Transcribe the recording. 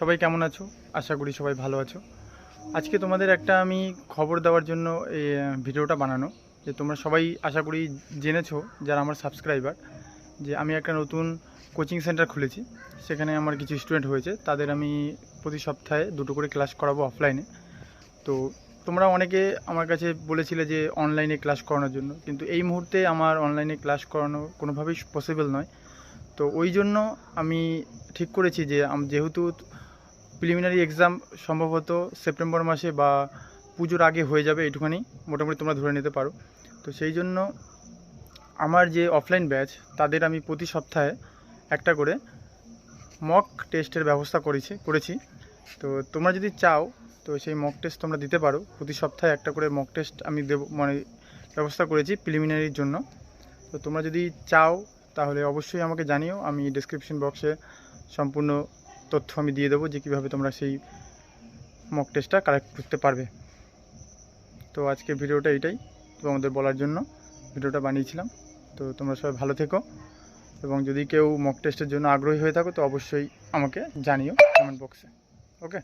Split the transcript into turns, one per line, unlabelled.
সবাই কেমন আছো? আশা করি সবাই ভালো আছো। আজকে তোমাদের একটা আমি খবর দেওয়ার জন্য এই ভিডিওটা বানানো। যে তোমরা সবাই আশা করি জেনেছো, যারা আমার সাবস্ক্রাইবার যে আমি একটা নতুন কোচিং সেন্টার খুলেছি। সেখানে আমার কিছু স্টুডেন্ট হয়েছে। তাদের আমি প্রতি সপ্তাহে দুটো করে ক্লাস করাবো অফলাইনে তো তোমরা অনেকে আমার কাছে বলেছিলে যে অনলাইনে ক্লাস করানোর জন্য। কিন্তু এই মুহূর্তে আমার অনলাইনে ক্লাস করানো কোনোভাবেই পসিবল নয়। তো ওই জন্য আমি ঠিক করেছি যে যেহেতু প্রিলিমিনারি এক্সাম সম্ভবত সেপ্টেম্বর মাসে বা পুজোর আগে হয়ে যাবে এইটুখানি, মোটামুটি তোমরা ধরে নিতে পারো। তো সেই জন্য আমার যে অফলাইন ব্যাচ তাদের আমি প্রতি সপ্তাহে একটা করে মক টেস্টের ব্যবস্থা করেছি করেছি। তো তোমরা যদি চাও, তো সেই মক টেস্ট তোমরা দিতে পারো। প্রতি সপ্তাহে একটা করে মক টেস্ট আমি দেব মানে ব্যবস্থা করেছি প্রিলিমিনারির জন্য। তো তোমরা যদি চাও, তাহলে অবশ্যই আমাকে জানিও, আমি ডিসক্রিপশন বক্সে সম্পূর্ণ তথ্য আমি দিয়ে দেবো যে কীভাবে তোমরা সেই মক টেস্টটা কালেক্ট করতে পারবে। তো আজকে ভিডিওটা এটাই তোমাদের বলার জন্য। ভিডিওটা বানিয়েছিলাম। তো তোমরা সবাই ভালো থেকো। এবং যদি কেউ মক টেস্টের জন্য আগ্রহী হয়ে থাকো, তো অবশ্যই আমাকে জানিও কমেন্ট বক্সে ওকে